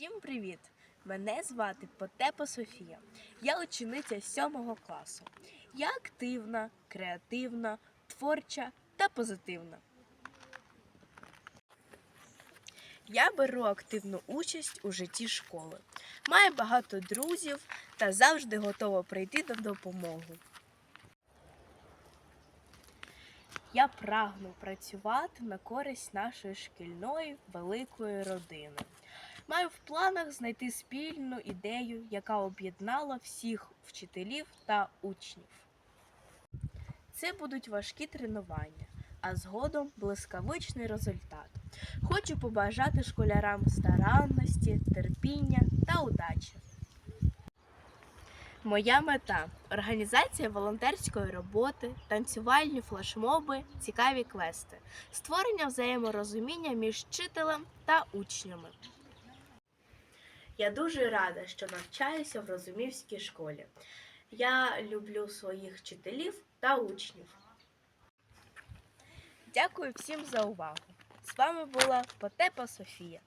Всім привіт! Мене звати Потепа Софія. Я учениця 7 класу. Я активна, креативна, творча та позитивна. Я беру активну участь у житті школи. Маю багато друзів та завжди готова прийти на допомогу. Я прагну працювати на користь нашої шкільної великої родини. Маю в планах знайти спільну ідею, яка об'єднала всіх вчителів та учнів. Це будуть важкі тренування, а згодом блискавичний результат. Хочу побажати школярам старанності, терпіння та удачі. Моя мета організація волонтерської роботи, танцювальні флешмоби, цікаві квести, створення взаєморозуміння між вчителем та учнями. Я дуже рада, що навчаюся в Розумівській школі. Я люблю своїх вчителів та учнів. Дякую всім за увагу. З вами була Потепа Софія.